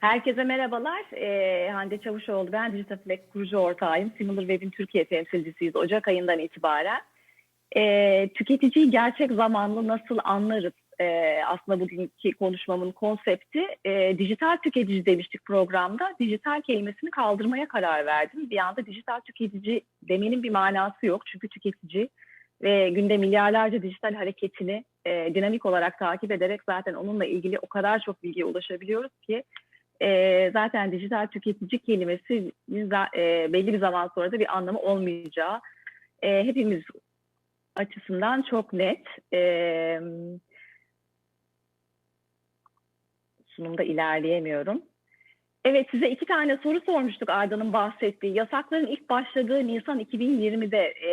Herkese merhabalar. Ee, Hande Çavuşoğlu ben. Digitaflex kurucu ortağıyım. SimilarWeb'in Türkiye temsilcisiyiz Ocak ayından itibaren. Ee, tüketiciyi gerçek zamanlı nasıl anlarız? Ee, aslında bugünkü konuşmamın konsepti e, dijital tüketici demiştik programda. Dijital kelimesini kaldırmaya karar verdim. Bir anda dijital tüketici demenin bir manası yok. Çünkü tüketici ve günde milyarlarca dijital hareketini e, dinamik olarak takip ederek zaten onunla ilgili o kadar çok bilgiye ulaşabiliyoruz ki e, zaten dijital tüketici kelimesi e, belli bir zaman sonra da bir anlamı olmayacağı e, hepimiz açısından çok net. E, sunumda ilerleyemiyorum. Evet size iki tane soru sormuştuk Arda'nın bahsettiği. Yasakların ilk başladığı Nisan 2020'de e,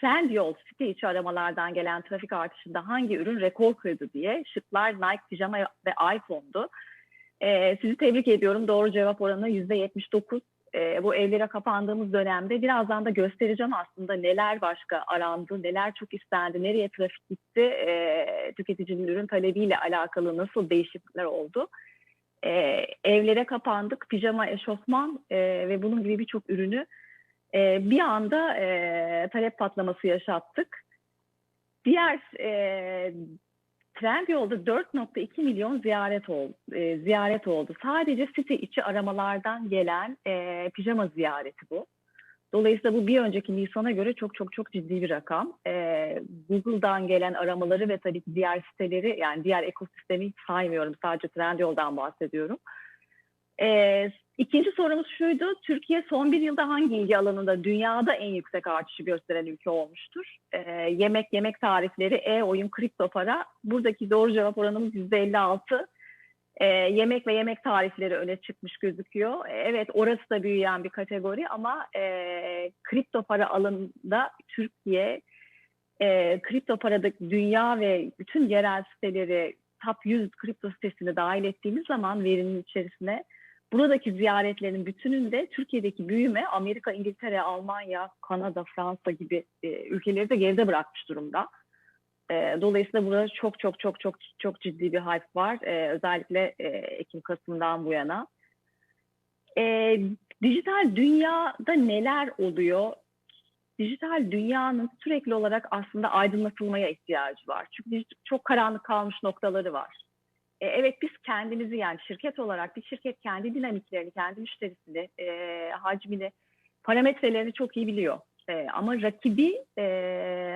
Trendyol site içi aramalardan gelen trafik artışında hangi ürün rekor kırdı diye şıklar Nike, pijama ve iPhone'du. E, sizi tebrik ediyorum. Doğru cevap oranı %79. E, bu evlere kapandığımız dönemde birazdan da göstereceğim aslında neler başka arandı, neler çok istendi, nereye trafik gitti, e, tüketicinin ürün talebiyle alakalı nasıl değişiklikler oldu. E, evlere kapandık, pijama, eşofman e, ve bunun gibi birçok ürünü e, bir anda e, talep patlaması yaşattık. Diğer e, Trendyol'da 4.2 milyon ziyaret oldu, e, ziyaret oldu. Sadece site içi aramalardan gelen e, pijama ziyareti bu. Dolayısıyla bu bir önceki Nisan'a göre çok çok çok ciddi bir rakam. E, Google'dan gelen aramaları ve tabii diğer siteleri yani diğer ekosistemi saymıyorum. Sadece Trendyol'dan bahsediyorum. E, ikinci sorumuz şuydu. Türkiye son bir yılda hangi ilgi alanında dünyada en yüksek artışı gösteren ülke olmuştur? E, yemek, yemek tarifleri, e-oyun, kripto para. Buradaki doğru cevap oranımız %56. E, yemek ve yemek tarifleri öne çıkmış gözüküyor. E, evet orası da büyüyen bir kategori ama e, kripto para alanında Türkiye e, kripto paradaki dünya ve bütün yerel siteleri top 100 kripto sitesini dahil ettiğimiz zaman verinin içerisine buradaki ziyaretlerin bütününde Türkiye'deki büyüme Amerika, İngiltere, Almanya, Kanada, Fransa gibi e, ülkeleri de geride bırakmış durumda. E, dolayısıyla burada çok çok çok çok çok ciddi bir hype var. E, özellikle e, Ekim-Kasım'dan bu yana. E, dijital dünyada neler oluyor? Dijital dünyanın sürekli olarak aslında aydınlatılmaya ihtiyacı var. Çünkü çok karanlık kalmış noktaları var. E, evet biz kendimizi yani şirket olarak bir şirket kendi dinamiklerini, kendi müşterisini, e, hacmini, parametrelerini çok iyi biliyor. E, ama rakibi e,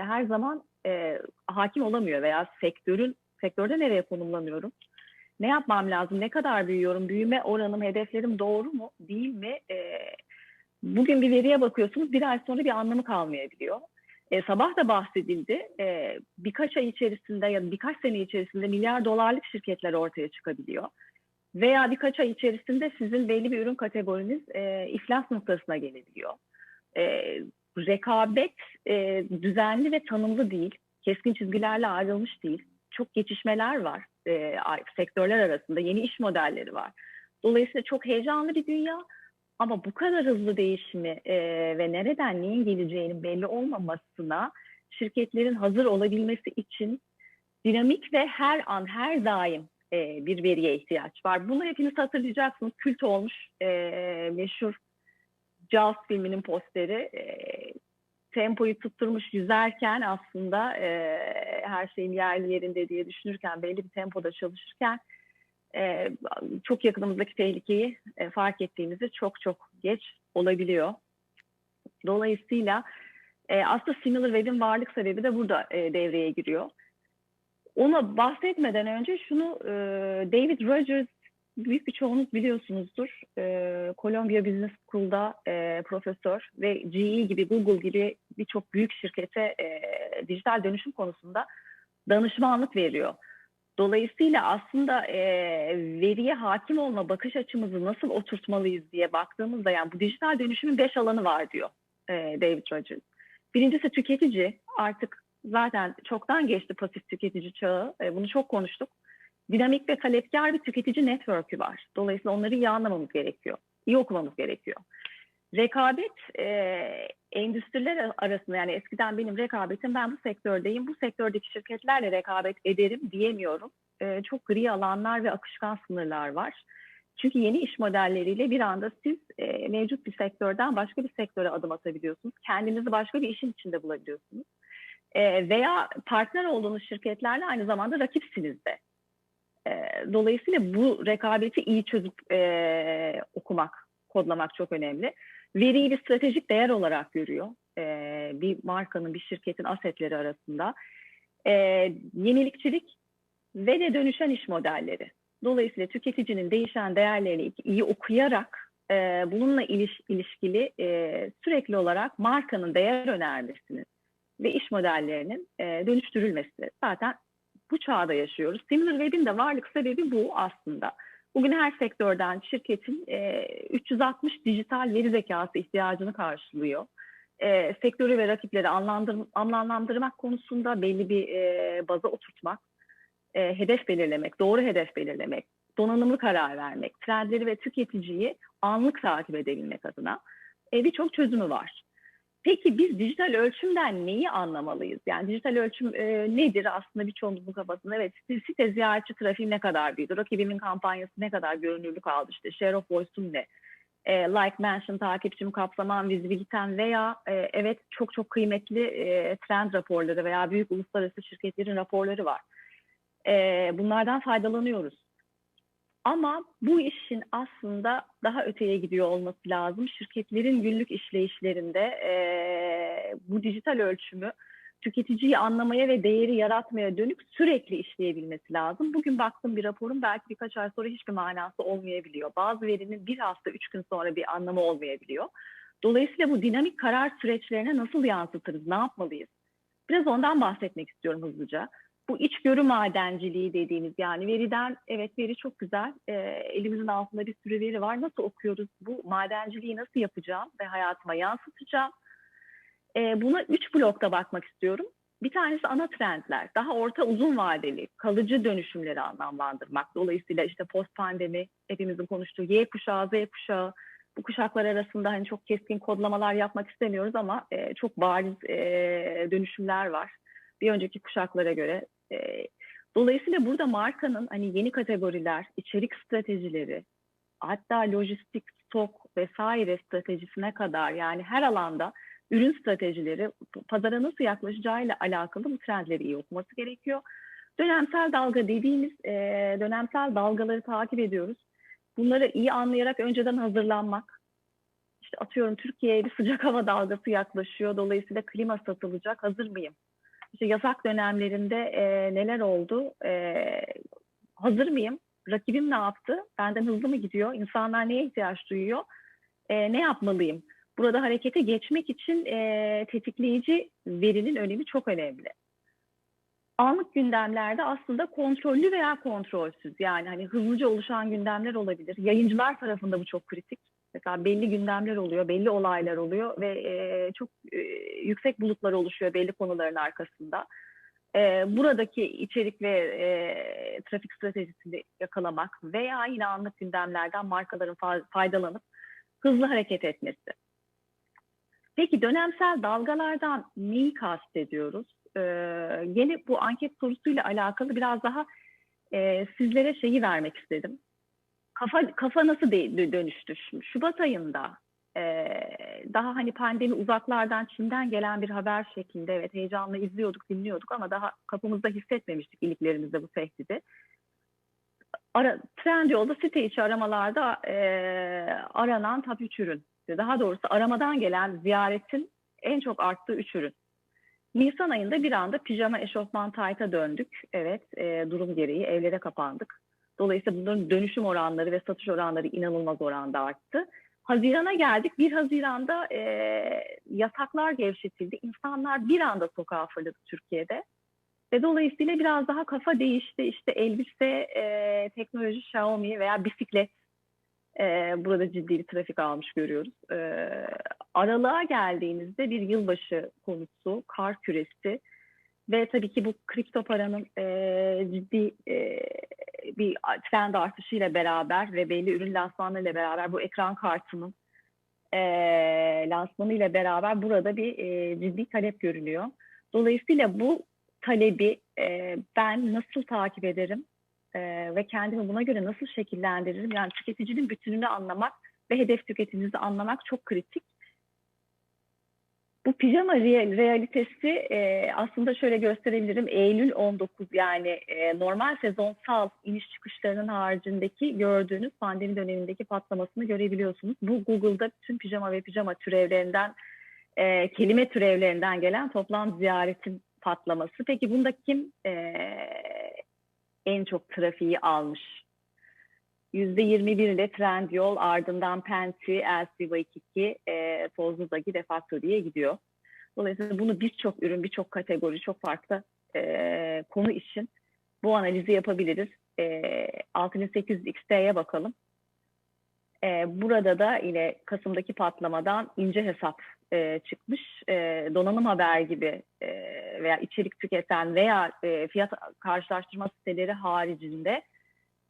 her zaman e, hakim olamıyor veya sektörün sektörde nereye konumlanıyorum? Ne yapmam lazım? Ne kadar büyüyorum? Büyüme oranım, hedeflerim doğru mu? Değil mi? E, bugün bir veriye bakıyorsunuz bir ay sonra bir anlamı kalmayabiliyor. E, sabah da bahsedildi. E, birkaç ay içerisinde ya da birkaç sene içerisinde milyar dolarlık şirketler ortaya çıkabiliyor. Veya birkaç ay içerisinde sizin belli bir ürün kategoriniz e, iflas noktasına gelebiliyor. E, rekabet e, düzenli ve tanımlı değil. Keskin çizgilerle ayrılmış değil. Çok geçişmeler var e, sektörler arasında. Yeni iş modelleri var. Dolayısıyla çok heyecanlı bir dünya ama bu kadar hızlı değişimi e, ve nereden neyin geleceğinin belli olmamasına şirketlerin hazır olabilmesi için dinamik ve her an her daim e, bir veriye ihtiyaç var. Bunu hepiniz hatırlayacaksınız. Kült olmuş e, meşhur Jaws filminin posteri. E, tempoyu tutturmuş yüzerken aslında e, her şeyin yerli yerinde diye düşünürken belli bir tempoda çalışırken e, çok yakınımızdaki tehlikeyi e, fark ettiğimizde çok çok geç olabiliyor. Dolayısıyla e, aslında SimilarWeb'in varlık sebebi de burada devreye giriyor. Ona bahsetmeden önce şunu David Rogers büyük bir çoğunuz biliyorsunuzdur. Columbia Business School'da profesör ve GE gibi Google gibi birçok büyük şirkete dijital dönüşüm konusunda danışmanlık veriyor. Dolayısıyla aslında e, veriye hakim olma bakış açımızı nasıl oturtmalıyız diye baktığımızda yani bu dijital dönüşümün beş alanı var diyor e, David Rogers. Birincisi tüketici artık zaten çoktan geçti pasif tüketici çağı e, bunu çok konuştuk. Dinamik ve talepkar bir tüketici network'ü var. Dolayısıyla onları iyi anlamamız gerekiyor. iyi okumamız gerekiyor. Rekabet e, endüstriler arasında yani eskiden benim rekabetim ben bu sektördeyim, bu sektördeki şirketlerle rekabet ederim diyemiyorum. E, çok gri alanlar ve akışkan sınırlar var. Çünkü yeni iş modelleriyle bir anda siz e, mevcut bir sektörden başka bir sektöre adım atabiliyorsunuz. Kendinizi başka bir işin içinde bulabiliyorsunuz. E, veya partner olduğunuz şirketlerle aynı zamanda rakipsiniz de. E, dolayısıyla bu rekabeti iyi çözüp e, okumak, kodlamak çok önemli. Veriyi bir stratejik değer olarak görüyor. E, bir markanın, bir şirketin asetleri arasında. E, yenilikçilik ve de dönüşen iş modelleri. Dolayısıyla tüketicinin değişen değerlerini iyi okuyarak e, bununla iliş, ilişkili e, sürekli olarak markanın değer önermesini ve iş modellerinin e, dönüştürülmesi. Zaten bu çağda yaşıyoruz. SimilarWeb'in de varlık sebebi bu aslında. Bugün her sektörden şirketin e, 360 dijital veri zekası ihtiyacını karşılıyor. E, sektörü ve rakipleri anlamlandırmak konusunda belli bir e, baza oturtmak e, hedef belirlemek, doğru hedef belirlemek, donanımlı karar vermek, trendleri ve tüketiciyi anlık takip edebilmek adına e, birçok çözümü var. Peki biz dijital ölçümden neyi anlamalıyız? Yani dijital ölçüm e, nedir aslında birçoğumuzun kafasında? Evet site ziyaretçi trafiği ne kadar büyüdü? Rakibimin kampanyası ne kadar görünürlük aldı? İşte share of voice'um ne? E, like, mention, takipçim, kapsamam, vizibilitem veya e, evet çok çok kıymetli e, trend raporları veya büyük uluslararası şirketlerin raporları var e, bunlardan faydalanıyoruz. Ama bu işin aslında daha öteye gidiyor olması lazım. Şirketlerin günlük işleyişlerinde e, bu dijital ölçümü tüketiciyi anlamaya ve değeri yaratmaya dönük sürekli işleyebilmesi lazım. Bugün baktım bir raporun belki birkaç ay sonra hiçbir manası olmayabiliyor. Bazı verinin bir hafta, üç gün sonra bir anlamı olmayabiliyor. Dolayısıyla bu dinamik karar süreçlerine nasıl yansıtırız, ne yapmalıyız? Biraz ondan bahsetmek istiyorum hızlıca bu içgörü madenciliği dediğimiz yani veriden evet veri çok güzel. E, elimizin altında bir sürü veri var. Nasıl okuyoruz bu madenciliği nasıl yapacağım ve hayatıma yansıtacağım? E, buna üç blokta bakmak istiyorum. Bir tanesi ana trendler. Daha orta uzun vadeli kalıcı dönüşümleri anlamlandırmak. Dolayısıyla işte post pandemi hepimizin konuştuğu Y kuşağı Z kuşağı. Bu kuşaklar arasında hani çok keskin kodlamalar yapmak istemiyoruz ama e, çok bariz e, dönüşümler var. Bir önceki kuşaklara göre e, dolayısıyla burada markanın hani yeni kategoriler, içerik stratejileri, hatta lojistik, stok vesaire stratejisine kadar yani her alanda ürün stratejileri pazara nasıl yaklaşacağıyla alakalı bu trendleri iyi okuması gerekiyor. Dönemsel dalga dediğimiz e, dönemsel dalgaları takip ediyoruz. Bunları iyi anlayarak önceden hazırlanmak. İşte atıyorum Türkiye'ye bir sıcak hava dalgası yaklaşıyor. Dolayısıyla klima satılacak. Hazır mıyım? İşte yasak dönemlerinde e, neler oldu? E, hazır mıyım? Rakibim ne yaptı? Benden hızlı mı gidiyor? İnsanlar neye ihtiyaç duyuyor? E, ne yapmalıyım? Burada harekete geçmek için e, tetikleyici verinin önemi çok önemli. Anlık gündemlerde aslında kontrollü veya kontrolsüz yani hani hızlıca oluşan gündemler olabilir. Yayıncılar tarafında bu çok kritik Mesela belli gündemler oluyor, belli olaylar oluyor ve e, çok e, yüksek bulutlar oluşuyor belli konuların arkasında. E, buradaki içerik ve e, trafik stratejisini yakalamak veya yine anlık gündemlerden markaların faydalanıp hızlı hareket etmesi. Peki dönemsel dalgalardan neyi kastediyoruz? Ee, yine bu anket sorusuyla alakalı biraz daha e, sizlere şeyi vermek istedim kafa kafa nasıl de, dönüştü? Şubat ayında e, daha hani pandemi uzaklardan Çin'den gelen bir haber şeklinde evet heyecanla izliyorduk, dinliyorduk ama daha kafamızda hissetmemiştik iliklerimizde bu tehdidi. Ara, Trendyol'da site içi aramalarda e, aranan top 3 ürün. Daha doğrusu aramadan gelen ziyaretin en çok arttığı 3 ürün. Nisan ayında bir anda pijama eşofman tayta döndük. Evet e, durum gereği evlere kapandık. Dolayısıyla bunların dönüşüm oranları ve satış oranları inanılmaz oranda arttı. Hazirana geldik. 1 Haziran'da e, yasaklar gevşetildi. İnsanlar bir anda sokağa fırladı Türkiye'de. Ve dolayısıyla biraz daha kafa değişti. İşte elbise, e, teknoloji, Xiaomi veya bisiklet e, burada ciddi bir trafik almış görüyoruz. E, aralığa geldiğimizde bir yılbaşı konusu, kar küresi ve tabii ki bu kripto paranın e, ciddi e, bir trend artışıyla beraber ve belli ürün lansmanlarıyla beraber bu ekran kartının e, lansmanıyla beraber burada bir e, ciddi talep görülüyor. Dolayısıyla bu talebi e, ben nasıl takip ederim? e, ve kendimi buna göre nasıl şekillendiririm? Yani tüketicinin bütününü anlamak ve hedef tüketicimizi anlamak çok kritik. Bu pijama realitesi e, aslında şöyle gösterebilirim. Eylül 19 yani e, normal sezonsal iniş çıkışlarının haricindeki gördüğünüz pandemi dönemindeki patlamasını görebiliyorsunuz. Bu Google'da tüm pijama ve pijama türevlerinden, e, kelime türevlerinden gelen toplam ziyaretin patlaması. Peki bunda kim e, en çok trafiği almış? %21 ile Trendyol, ardından Penti, LC2, e, Tozludagi ve Factory'ye gidiyor. Dolayısıyla bunu birçok ürün, birçok kategori, çok farklı e, konu için bu analizi yapabiliriz. E, 6800 XT'ye bakalım. E, burada da yine Kasım'daki patlamadan ince hesap e, çıkmış. E, donanım haber gibi e, veya içerik tüketen veya e, fiyat karşılaştırma siteleri haricinde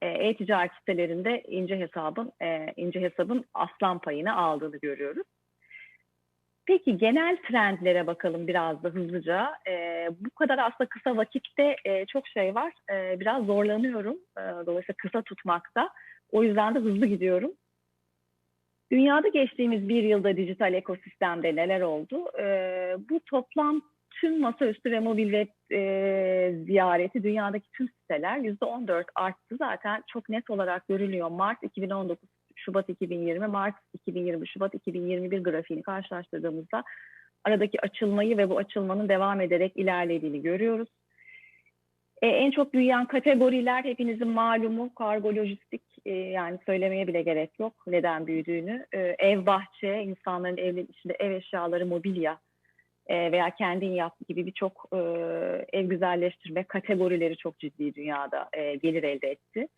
e-ticaret sitelerinde ince hesabın e, ince hesabın aslan payını aldığını görüyoruz. Peki genel trendlere bakalım biraz da hızlıca. E, bu kadar aslında kısa vakitte e, çok şey var. E, biraz zorlanıyorum. E, dolayısıyla kısa tutmakta. O yüzden de hızlı gidiyorum. Dünyada geçtiğimiz bir yılda dijital ekosistemde neler oldu? E, bu toplam tüm masaüstü ve mobil web e, ziyareti dünyadaki tüm siteler %14 arttı. Zaten çok net olarak görülüyor. Mart 2019, Şubat 2020, Mart 2020, Şubat 2021 grafiğini karşılaştırdığımızda aradaki açılmayı ve bu açılmanın devam ederek ilerlediğini görüyoruz. E, en çok büyüyen kategoriler hepinizin malumu kargo lojistik e, yani söylemeye bile gerek yok neden büyüdüğünü. E, ev bahçe, insanların evlerin içinde ev eşyaları, mobilya e, veya kendin yap gibi birçok e, ev güzelleştirme kategorileri çok ciddi dünyada e, gelir elde etti.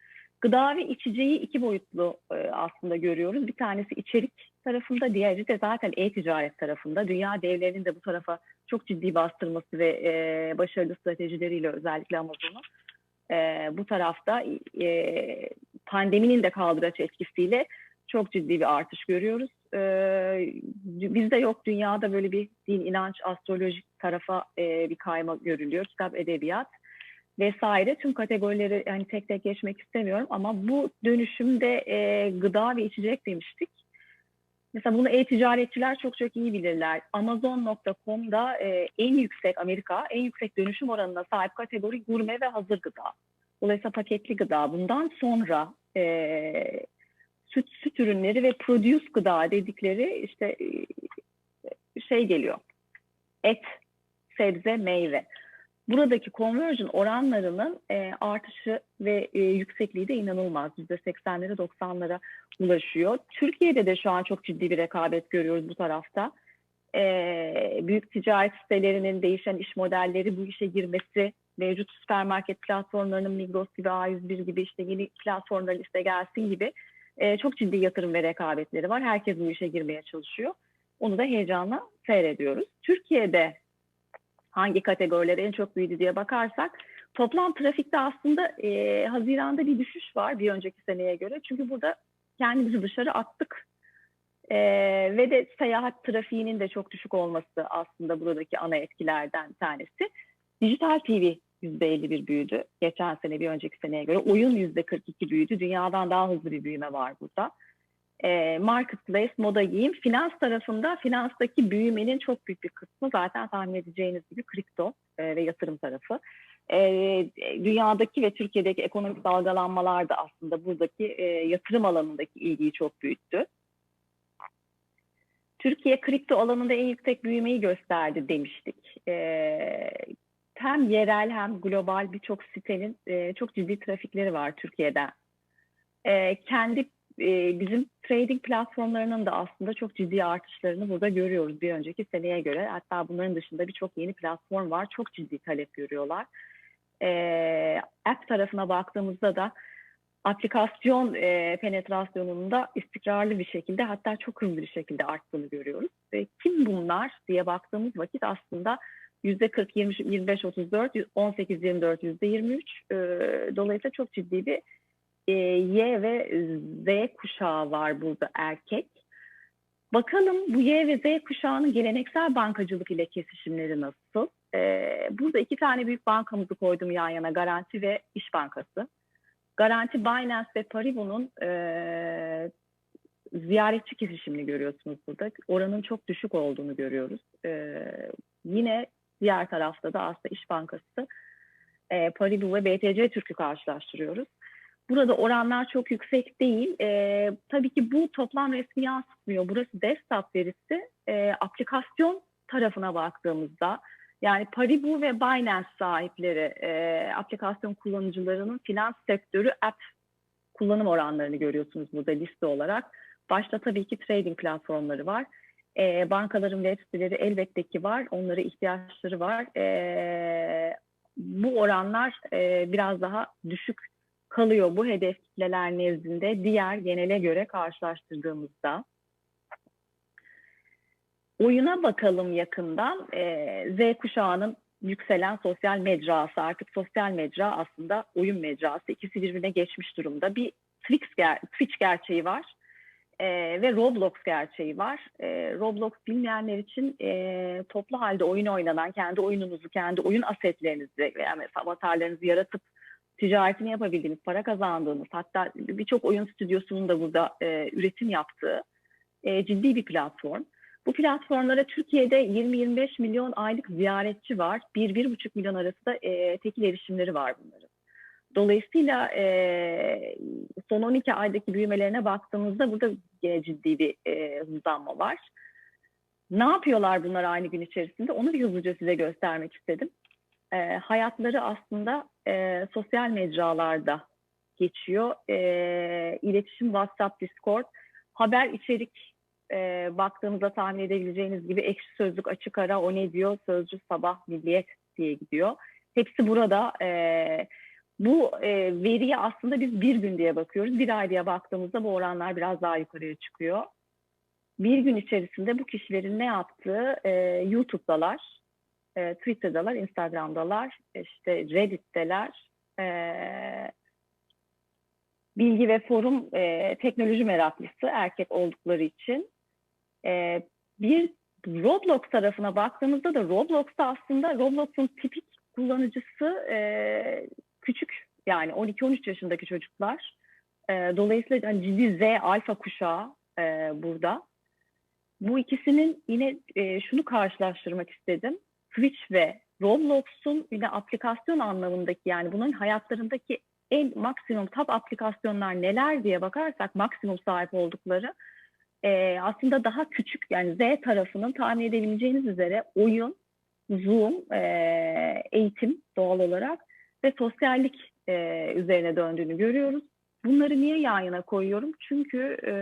Gıda ve içeceği iki boyutlu aslında görüyoruz. Bir tanesi içerik tarafında, diğeri de zaten e-ticaret tarafında. Dünya devlerinin de bu tarafa çok ciddi bastırması ve başarılı stratejileriyle özellikle Amazon'u e, bu tarafta pandeminin de kaldıraç etkisiyle çok ciddi bir artış görüyoruz. Ee, bizde yok dünyada böyle bir din, inanç, astrolojik tarafa e, bir kayma görülüyor. Kitap, edebiyat vesaire tüm kategorileri yani tek tek geçmek istemiyorum ama bu dönüşümde e, gıda ve içecek demiştik. Mesela bunu e-ticaretçiler çok çok iyi bilirler. Amazon.com'da e, en yüksek Amerika, en yüksek dönüşüm oranına sahip kategori gurme ve hazır gıda. Dolayısıyla paketli gıda. Bundan sonra e, süt, süt ürünleri ve produce gıda dedikleri işte e, şey geliyor. Et, sebze, meyve. Buradaki conversion oranlarının e, artışı ve e, yüksekliği de inanılmaz. %80'lere 90'lara ulaşıyor. Türkiye'de de şu an çok ciddi bir rekabet görüyoruz bu tarafta. E, büyük ticaret sitelerinin değişen iş modelleri bu işe girmesi, mevcut süpermarket platformlarının Migros gibi, A101 gibi işte yeni platformlar liste gelsin gibi e, çok ciddi yatırım ve rekabetleri var. Herkes bu işe girmeye çalışıyor. Onu da heyecanla seyrediyoruz. Türkiye'de hangi kategoriler en çok büyüdü diye bakarsak toplam trafikte aslında e, Haziran'da bir düşüş var bir önceki seneye göre. Çünkü burada kendimizi dışarı attık. E, ve de seyahat trafiğinin de çok düşük olması aslında buradaki ana etkilerden tanesi. Dijital TV %51 büyüdü. Geçen sene bir önceki seneye göre. Oyun %42 büyüdü. Dünyadan daha hızlı bir büyüme var burada. E, marketplace, moda giyim. Finans tarafında finanstaki büyümenin çok büyük bir kısmı zaten tahmin edeceğiniz gibi kripto e, ve yatırım tarafı. E, dünyadaki ve Türkiye'deki ekonomik dalgalanmalar da aslında buradaki e, yatırım alanındaki ilgiyi çok büyüttü. Türkiye kripto alanında en yüksek büyümeyi gösterdi demiştik. E, hem yerel hem global birçok sitenin e, çok ciddi trafikleri var Türkiye'de. E, kendi e, bizim trading platformlarının da aslında çok ciddi artışlarını burada görüyoruz bir önceki seneye göre. Hatta bunların dışında birçok yeni platform var. Çok ciddi talep görüyorlar. E, app tarafına baktığımızda da aplikasyon e, penetrasyonunun da istikrarlı bir şekilde hatta çok hızlı bir şekilde arttığını görüyoruz. Ve kim bunlar diye baktığımız vakit aslında %40, 20, 25, 34, 18, 24, %23. E, dolayısıyla çok ciddi bir e, Y ve Z kuşağı var burada erkek. Bakalım bu Y ve Z kuşağının geleneksel bankacılık ile kesişimleri nasıl? E, burada iki tane büyük bankamızı koydum yan yana Garanti ve İş Bankası. Garanti Binance ve Paribu'nun e, ziyaretçi kesişimini görüyorsunuz burada. Oranın çok düşük olduğunu görüyoruz. E, yine diğer tarafta da aslında İş Bankası, e, Paribu ve BTC Türk'ü karşılaştırıyoruz. Burada oranlar çok yüksek değil. E, tabii ki bu toplam resmi yansıtmıyor. Burası desktop verisi. E, aplikasyon tarafına baktığımızda yani Paribu ve Binance sahipleri e, aplikasyon kullanıcılarının finans sektörü app kullanım oranlarını görüyorsunuz burada liste olarak. Başta tabii ki trading platformları var. E, bankaların web siteleri elbette ki var. Onlara ihtiyaçları var. E, bu oranlar e, biraz daha düşük kalıyor bu hedef kitleler nezdinde diğer genele göre karşılaştırdığımızda. Oyuna bakalım yakından. E, Z kuşağının yükselen sosyal mecrası artık sosyal mecra aslında oyun mecrası ikisi birbirine geçmiş durumda. Bir Twitch, ger Twitch gerçeği var e, ve Roblox gerçeği var. E, Roblox bilmeyenler için e, toplu halde oyun oynanan kendi oyununuzu, kendi oyun asetlerinizi veya yani avatarlarınızı yaratıp ticaretini yapabildiğiniz, para kazandığınız hatta birçok oyun stüdyosunun da burada e, üretim yaptığı e, ciddi bir platform. Bu platformlara Türkiye'de 20-25 milyon aylık ziyaretçi var. 1-1,5 milyon arası da e, tekil erişimleri var bunların. Dolayısıyla e, son 12 aydaki büyümelerine baktığımızda burada ciddi bir e, hızlanma var. Ne yapıyorlar bunlar aynı gün içerisinde? Onu bir hızlıca size göstermek istedim. E, hayatları aslında e, sosyal mecralarda geçiyor. E, iletişim WhatsApp, Discord, haber içerik e, baktığınızda tahmin edebileceğiniz gibi ekşi sözlük, açık ara, o ne diyor, sözcü, sabah, milliyet diye gidiyor. Hepsi burada. E, bu e, veriye aslında biz bir gün diye bakıyoruz. Bir ay diye baktığımızda bu oranlar biraz daha yukarıya çıkıyor. Bir gün içerisinde bu kişilerin ne yaptığı e, YouTube'dalar, e, Twitter'dalar, Instagram'dalar, işte Reddit'teler, e, bilgi ve forum e, teknoloji meraklısı erkek oldukları için. E, bir Roblox tarafına baktığımızda da Roblox'ta aslında Roblox'un tipik kullanıcısı e, küçük yani 12-13 yaşındaki çocuklar. E, dolayısıyla hani ciddi Z alfa kuşağı e, burada. Bu ikisinin yine e, şunu karşılaştırmak istedim. Twitch ve Roblox'un yine aplikasyon anlamındaki yani bunların hayatlarındaki en maksimum top aplikasyonlar neler diye bakarsak maksimum sahip oldukları e, aslında daha küçük yani Z tarafının tahmin edebileceğiniz üzere oyun, Zoom, e, eğitim doğal olarak ve sosyallik e, üzerine döndüğünü görüyoruz. Bunları niye yan yana koyuyorum? Çünkü e,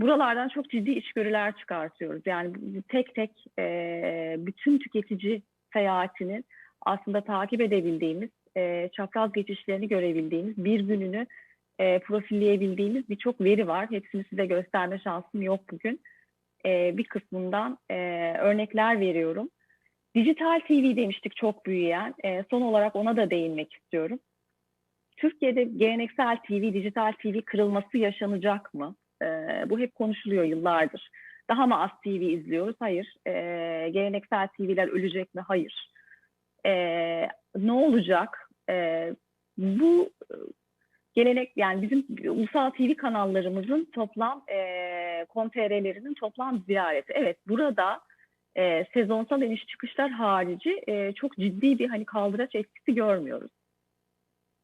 buralardan çok ciddi içgörüler çıkartıyoruz. Yani tek tek e, bütün tüketici seyahatinin aslında takip edebildiğimiz, e, çapraz geçişlerini görebildiğimiz, bir gününü e, profilleyebildiğimiz birçok veri var. Hepsini size gösterme şansım yok bugün. E, bir kısmından e, örnekler veriyorum. Dijital TV demiştik çok büyüyen. E, son olarak ona da değinmek istiyorum. Türkiye'de geleneksel TV, dijital TV kırılması yaşanacak mı? E, bu hep konuşuluyor yıllardır. Daha mı az TV izliyoruz? Hayır. E, geleneksel TV'ler ölecek mi? Hayır. E, ne olacak? E, bu gelenek yani bizim ulusal TV kanallarımızın toplam e, kontrlerinin toplam ziyareti. Evet burada e, sezonsal iniş çıkışlar harici e, çok ciddi bir hani kaldıraç etkisi görmüyoruz.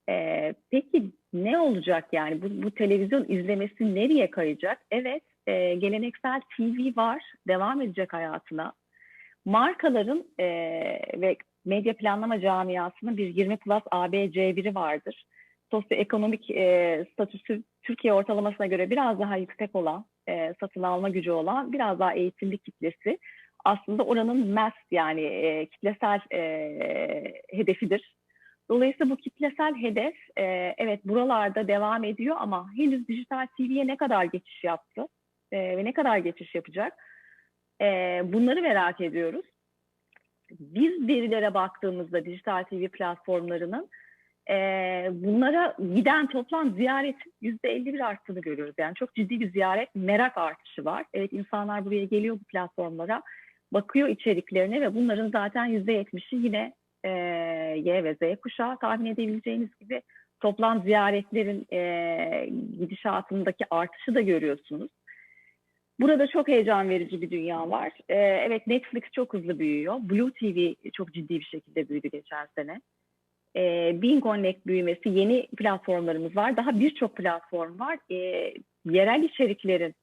E, peki ne olacak yani bu, bu televizyon izlemesi nereye kayacak? Evet e, geleneksel TV var devam edecek hayatına. Markaların e, ve medya planlama camiasının bir 20 plus AB C1'i vardır. Sosyoekonomik e, statüsü Türkiye ortalamasına göre biraz daha yüksek olan, e, satın alma gücü olan, biraz daha eğitimli kitlesi aslında oranın mass yani e, kitlesel e, hedefidir. Dolayısıyla bu kitlesel hedef e, evet buralarda devam ediyor ama henüz dijital TV'ye ne kadar geçiş yaptı e, ve ne kadar geçiş yapacak e, bunları merak ediyoruz. Biz verilere baktığımızda dijital TV platformlarının e, bunlara giden toplam ziyaretin %51 arttığını görüyoruz. Yani çok ciddi bir ziyaret merak artışı var. Evet insanlar buraya geliyor bu platformlara bakıyor içeriklerine ve bunların zaten %70'i yine e, Y ve Z kuşağı tahmin edebileceğiniz gibi toplam ziyaretlerin e, gidişatındaki artışı da görüyorsunuz. Burada çok heyecan verici bir dünya var. E, evet Netflix çok hızlı büyüyor. Blue TV çok ciddi bir şekilde büyüdü geçen sene. E, Bean Connect büyümesi, yeni platformlarımız var. Daha birçok platform var. E, yerel içeriklerin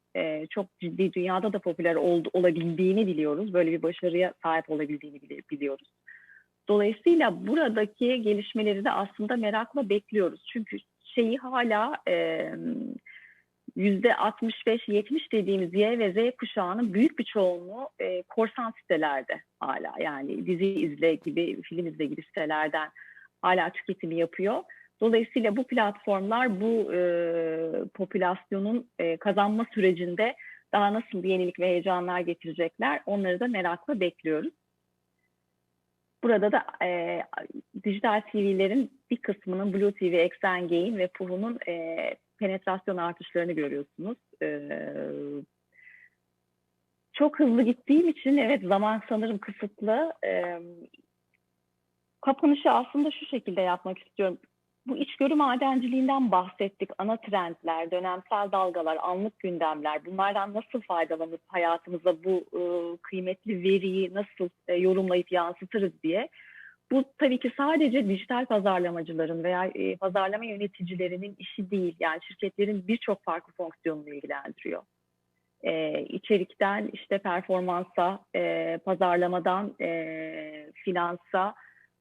e, çok ciddi dünyada da popüler ol, olabildiğini biliyoruz. Böyle bir başarıya sahip olabildiğini biliyoruz. Dolayısıyla buradaki gelişmeleri de aslında merakla bekliyoruz. Çünkü şeyi hala yüzde 65-70 dediğimiz Y ve Z kuşağının büyük bir çoğunluğu e, korsan sitelerde hala. Yani dizi izle gibi, film izle gibi sitelerden hala tüketimi yapıyor. Dolayısıyla bu platformlar bu e, popülasyonun e, kazanma sürecinde daha nasıl yenilik ve heyecanlar getirecekler onları da merakla bekliyoruz. Burada da e, dijital TV'lerin bir kısmının Blue TV, Exxen Gain ve Puhu'nun e, penetrasyon artışlarını görüyorsunuz. E, çok hızlı gittiğim için evet zaman sanırım kısıtlı. E, kapanışı aslında şu şekilde yapmak istiyorum. Bu içgörü madenciliğinden bahsettik. Ana trendler, dönemsel dalgalar, anlık gündemler. Bunlardan nasıl faydalanıp hayatımıza bu e, kıymetli veriyi nasıl e, yorumlayıp yansıtırız diye. Bu tabii ki sadece dijital pazarlamacıların veya e, pazarlama yöneticilerinin işi değil. Yani şirketlerin birçok farklı fonksiyonunu ilgilendiriyor. E, içerikten işte performansa, e, pazarlamadan e, finansa,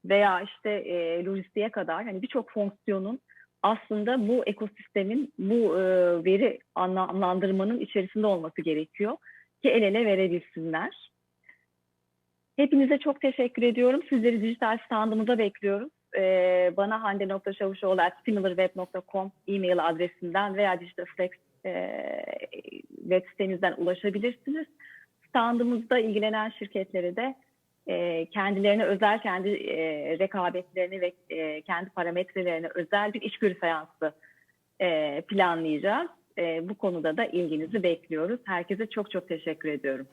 veya işte e, lojistiğe kadar hani birçok fonksiyonun aslında bu ekosistemin bu e, veri anlamlandırmanın içerisinde olması gerekiyor ki el ele verebilsinler. Hepinize çok teşekkür ediyorum. Sizleri dijital standımıza bekliyoruz. Ee, bana hande.çavuşoğlu.similarweb.com e-mail adresinden veya Digitalflex e, web sitemizden ulaşabilirsiniz. Standımızda ilgilenen şirketlere de e, kendilerine özel kendi e, rekabetlerini ve e, kendi parametrelerine özel bir içgörü seansı e, planlayacağız. E, bu konuda da ilginizi bekliyoruz. Herkese çok çok teşekkür ediyorum.